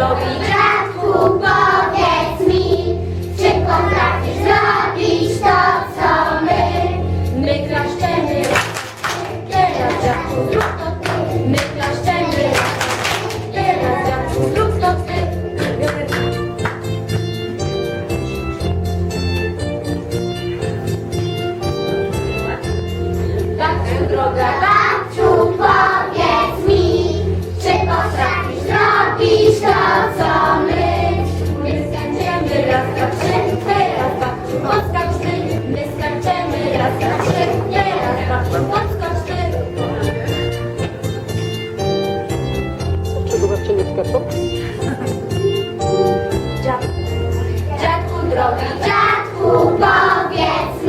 zrobić? Dziadku, powiedz mi, czy potrafisz zrobić to, co my? My klaszczemy, teraz dziadku, zrób to ty. My klaszczemy, teraz dziadku, zrób to ty. Babciu droga, tak. kaczką? Dziadku drogi, dziadku powiedz